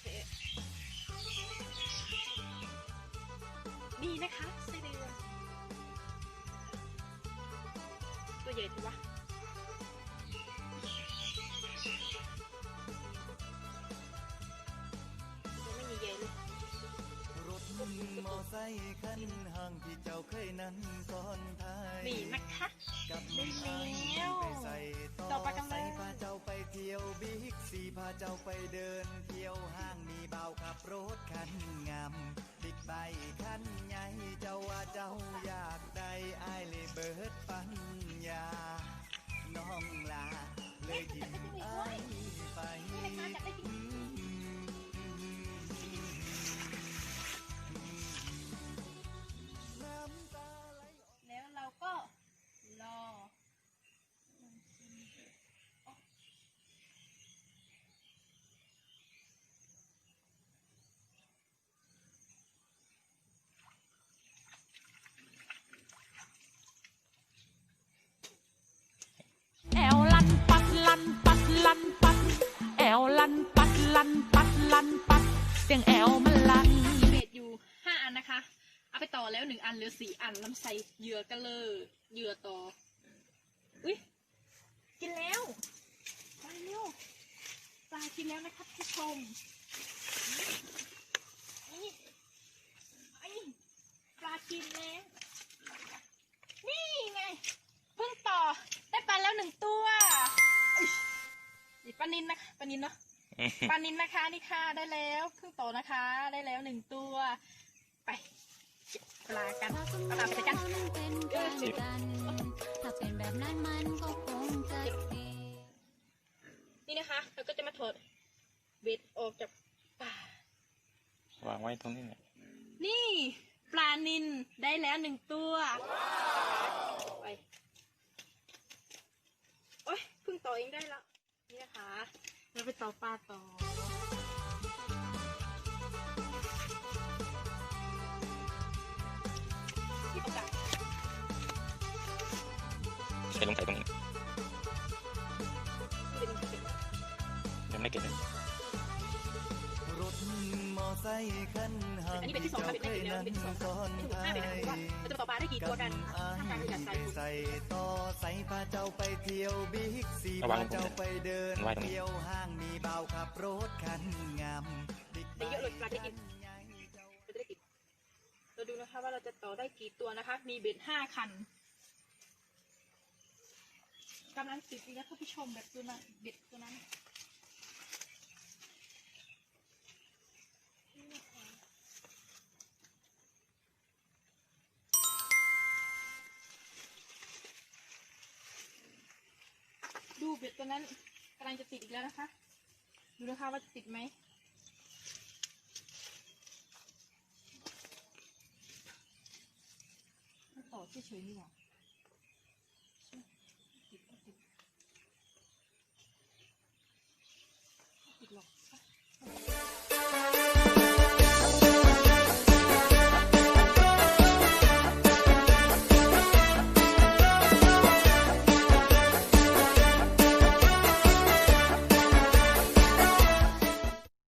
เทะนี่นะคะไส้เดือนตัวใหญ่ถือวะตัวไม่มีใหญ่เลยรถมอไซค์คันห่างที่เจ้าเคยนั่งซ้อนท้ายนี่นะคะกับ เจ้าไปเดินเที่ยวห้างมีเบาขับรถคันงามบิ๊กไบคันใหญ่เจ้าว่าเจ้าอยากได้ไอายเลยเบิดปัญญาน้องลาเลยที ลันปัด แอวลันปัดลันปัดลันปัด เสียงแอวมันลันมีเบ็ดอยู่ห้าอันนะคะ เอาไปต่อแล้วหนึ่งอันเหลือสี่อันน้ำใสเหยื่อกันเลยเหยื่อต่อ อุ้ยกินแล้วไปเร็วปลากินแล้วนะครับทุกชมนี่ไอ้ปลากินแล้ว นี่ไง เพิ่งต่อ ได้ปลาแล้วหนึ่งตัวอุ๊ยนี่ปลา นินนะคะปลานินเนาะปลานินนะคะนี่ค่ะได้แล้วเพิ่งโตนะคะ ได้แล้วหนึ่งตัว ไปเก็บปลากันถ้าสมมเอาติปลาไปกันว่ามันเป็นแฟนกันถ้าเป็นแบบนั้นมันก็คงจะดีนี่นะคะเราก็จะมาถอดเบ็ดออกจากปลาวางไว้ตรงนี้แหละนี่ปลานินได้แล้วหนึ่งตัวไปโอ๊ยเพิ่งต่อเองได้แล้วนี่นะคะเรา ไปต่อปลาต่อนี่ประกาศใส่ลงใส่ตรงนี้นี่เป็นเบ็ดยังไม่เก็บเลยรถมอไซค์คันห่างอันนี้เป็นที่สองเจ้าค่ะเป็นเคที่ยหนึ่งแล้วนั่งเป็นที่สอ กี่ตัวกันอ้าถ้าการประหยัดสายยใส่ต่อใส่พาเจ้าไปเที่ยวบิ๊กซีพาเจ้าไปเดินเที่ยวห้างมีเบาวขับรถคันงามบิ๊กไบได้เยอะเลยค์ปลาจะกินคันใหญ่เจ้าเราจะได้กี่เราดูนะคะว่าเราจะต่อได้กี่ตัวนะคะ มีเบ็ดห้าคันกำลังติดอีกนะท่านผู้ชมแบบตัวนั้นเบ็ดตัวนั้นนี่ เบ็ดตัวนั้นกำลังจะติดอีกแล้วนะคะ ดูนะคะว่าจะติดไหมต่อเฉยๆนี่หว่าติดติดติดหรอก